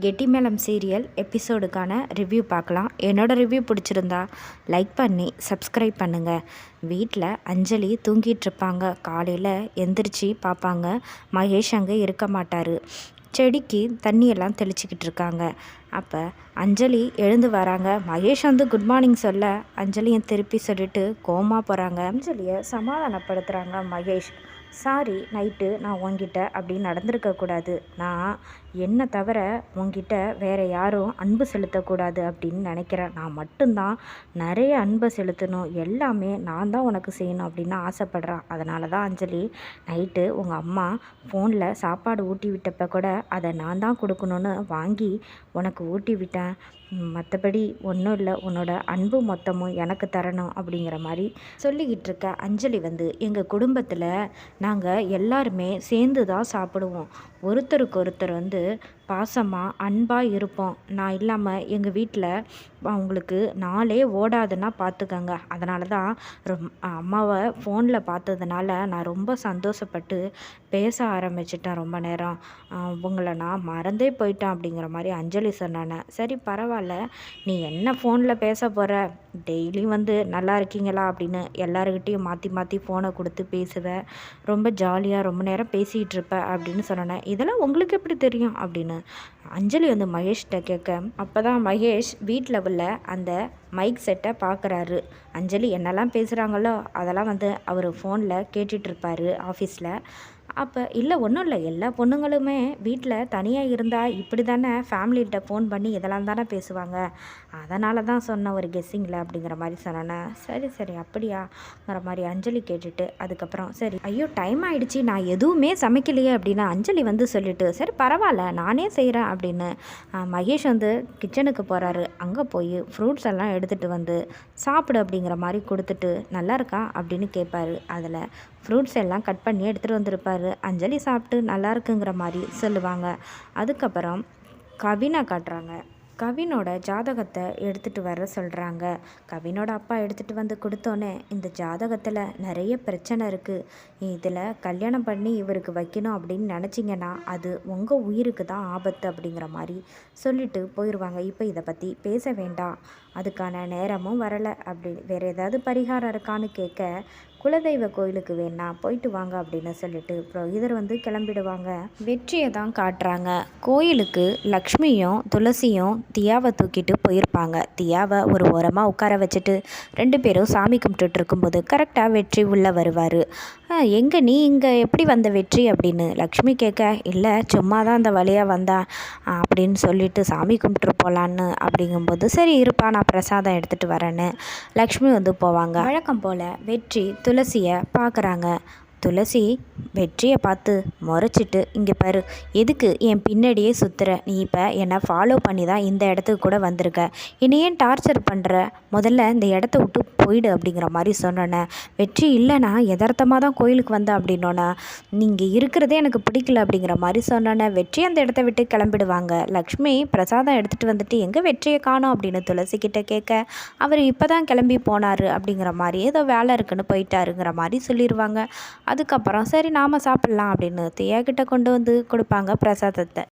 கெட்டிமேளம் serial எபிசோடுக்கான review பார்க்கலாம். என்னோடய review பிடிச்சிருந்தா லைக் பண்ணி சப்ஸ்கிரைப் பண்ணுங்கள் வீட்டில் அஞ்சலி தூங்கிட்டு இருப்பாங்க. காலையில் எந்திரிச்சு பார்ப்பாங்க மகேஷ் அங்கே இருக்க மாட்டார். செடிக்கு தண்ணியெல்லாம் தெளிச்சிக்கிட்டு இருக்காங்க. அப்போ அஞ்சலி எழுந்து வராங்க. மகேஷ் வந்து குட் மார்னிங் சொல்ல அஞ்சலியும் திருப்பி சொல்லிட்டு கோமா போகிறாங்க அஞ்சலியை சமாதானப்படுத்துகிறாங்க மகேஷ். சாரி நைட்டு நான் உங்ககிட்ட அப்படி நடந்திருக்கக்கூடாது நான் என்னை தவிர உங்ககிட்ட வேறு யாரும் அன்பு செலுத்தக்கூடாது அப்படின்னு நினைக்கிறேன் நான் மட்டும்தான் நிறைய அன்பை செலுத்தணும். எல்லாமே நான் தான் உனக்கு செய்யணும் அப்படின்னு ஆசைப்பட்றேன். அதனால தான் அஞ்சலி நைட்டு உங்கள் அம்மா ஃபோனில் சாப்பாடு ஊட்டி விட்டப்போ கூட அதை நான் தான் கொடுக்கணுன்னு வாங்கி உனக்கு ஊட்டி விட்டேன். மற்றபடி ஒன்றும் இல்லை. உன்னோட அன்பு மொத்தமும் எனக்கு தரணும் அப்படிங்கிற மாதிரி சொல்லிக்கிட்டு இருக்க அஞ்சலி வந்து எங்கள் குடும்பத்தில் நாங்கள் எல்லாருமே சேர்ந்து தான் சாப்பிடுவோம். ஒருத்தருக்கு ஒருத்தர் வந்து பாசமாக அன்பாக இருப்போம். நான் இல்லாமல் எங்கள் வீட்டில் அவங்களுக்கு நாளே ஓடாதுன்னா பார்த்துக்கங்க அதனால தான் ரொம் அம்மாவை ஃபோனில் பார்த்ததுனால நான் ரொம்ப சந்தோஷப்பட்டு பேச ஆரம்பிச்சிட்டேன் ரொம்ப நேரம். உங்களை நான் மறந்தே போயிட்டேன் அப்படிங்கிற மாதிரி அஞ்சலி சொன்னானே சரி பரவாயில்ல. நீ என்ன ஃபோனில் பேச போகிற டெய்லியும் வந்து நல்லா இருக்கீங்களா அப்படின்னு எல்லாருக்கிட்டேயும் மாற்றி மாற்றி ஃபோனை கொடுத்து பேசுவேன் ரொம்ப ஜாலியாக ரொம்ப நேரம் பேசிகிட்டு இருப்பேன் அப்படின்னு சொன்னேன். இதெல்லாம் உங்களுக்கு எப்படி தெரியும் அப்படின்னு அஞ்சலி வந்து மகேஷ்கிட்ட கேட்க அப்போ தான் மகேஷ் வீட்டில் உள்ள அந்த மைக் செட்டை பார்க்குறாரு அஞ்சலி என்னெல்லாம் பேசுகிறாங்களோ அதெல்லாம் வந்து அவர் ஃபோனில் கேட்டுட்ருப்பார் ஆஃபீஸில் அப்போ இல்லை ஒன்றும் இல்லை. எல்லா பொண்ணுங்களுமே வீட்டில் தனியாக இருந்தால் இப்படி தானே ஃபேமிலிகிட்ட ஃபோன் பண்ணி இதெல்லாம் தானே பேசுவாங்க. அதனால தான் சொன்ன ஒரு கெஸ்ஸிங்கில் அப்படிங்கிற மாதிரி சொன்னேன். சரி சரி அப்படியாங்கிற மாதிரி அஞ்சலி கேட்டுட்டு அதுக்கப்புறம் சரி ஐயோ டைம் ஆகிடுச்சி நான் எதுவுமே சமைக்கலையே அப்படின்னு அஞ்சலி வந்து சொல்லிவிட்டு சரி பரவாயில்ல நானே செய்கிறேன் அப்படின்னு மகேஷ் வந்து கிச்சனுக்கு போகிறாரு அங்கே போய் ஃப்ரூட்ஸ் எல்லாம் எடுத்துகிட்டு வந்து சாப்பிடு அப்படிங்கிற மாதிரி கொடுத்துட்டு நல்லா இருக்கா அப்படின்னு கேட்பாரு அதில் ஃப்ரூட்ஸ் எல்லாம் கட் பண்ணி எடுத்துகிட்டு வந்திருப்பார். அஞ்சலி சாப்பிட்டு நல்லா இருக்குங்கிற மாதிரி சொல்லுவாங்க. அதுக்கப்புறம் கவினை காட்டுறாங்க. கவினோட ஜாதகத்தை எடுத்துகிட்டு வர சொல்கிறாங்க கவினோட அப்பா எடுத்துகிட்டு வந்து கொடுத்தோன்னே இந்த ஜாதகத்தில் நிறைய பிரச்சனை இருக்குது இதில் கல்யாணம் பண்ணி இவருக்கு வைக்கணும் அப்படின்னு நினச்சிங்கன்னா அது உங்கள் உயிருக்கு தான் ஆபத்து அப்படிங்கிற மாதிரி சொல்லிட்டு போயிடுவாங்க இப்போ இதை பற்றி பேச வேண்டாம். அதுக்கான நேரமும் வரலை அப்படி வேறு ஏதாவது பரிகாரம் இருக்கான்னு கேட்க குலதெய்வ கோயிலுக்கு வேணா போயிட்டு வாங்க அப்படின்னு சொல்லிட்டு புரோகிதர் வந்து கிளம்பிடுவாங்க. வெற்றியை தான் காட்டுறாங்க. கோயிலுக்கு லக்ஷ்மியும் துளசியும் தியாவை தூக்கிட்டு போயிருப்பாங்க. தியாவை ஒரு ஓரமாக உட்கார வச்சுட்டு ரெண்டு பேரும் சாமி கும்பிட்டுட்டு இருக்கும்போது கரெக்டாக வெற்றி உள்ளே வருவார். எங்கே நீ இங்கே எப்படி வந்த வெற்றி? அப்படின்னு லக்ஷ்மி கேட்க இல்லை சும்மா தான் அந்த வழியாக வந்தா அப்படின்னு சொல்லிட்டு சாமி கும்பிட்டு போகலான்னு அப்படிங்கும்போது சரி இருப்பா நான் பிரசாதம் எடுத்துகிட்டு வரேன்னு. லக்ஷ்மி வந்து போவாங்க. வழக்கம் போல் வெற்றி துளசியை பார்க்குறாங்க. துளசி வெற்றியை பார்த்து முறைச்சிட்டு இங்கே பாரு எதுக்கு என் பின்னாடியே சுற்றுற நீ இப்போ என்னை ஃபாலோ பண்ணி தான் இந்த இடத்துக்கு கூட வந்திருக்க. என்னை ஏன் டார்ச்சர் பண்ணுற முதல்ல இந்த இடத்த விட்டு போயிடு அப்படிங்கிற மாதிரி சொன்னோன்னே வெற்றி இல்லைன்னா எதார்த்தமாக தான் கோயிலுக்கு வந்தேன் அப்படின்னோன்னா நீங்கள் இருக்கிறதே எனக்கு பிடிக்கல அப்படிங்கிற மாதிரி சொன்னோன்னே வெற்றி அந்த இடத்த விட்டு கிளம்பிடுவாங்க. லக்ஷ்மி பிரசாதம் எடுத்துகிட்டு வந்துட்டு எங்கே வெற்றியை காணும்? அப்படின்னு துளசி கிட்டே கேட்க அவர் இப்போ தான் கிளம்பி போனார் அப்படிங்கிற மாதிரி ஏதோ வேலை இருக்குன்னு போயிட்டாருங்கிற மாதிரி சொல்லிடுவாங்க அதுக்கப்புறம் சரி நாம் சாப்பிட்லாம் அப்படின்னு தியா கிட்ட கொண்டு வந்து கொடுப்பாங்க பிரசாதத்தை.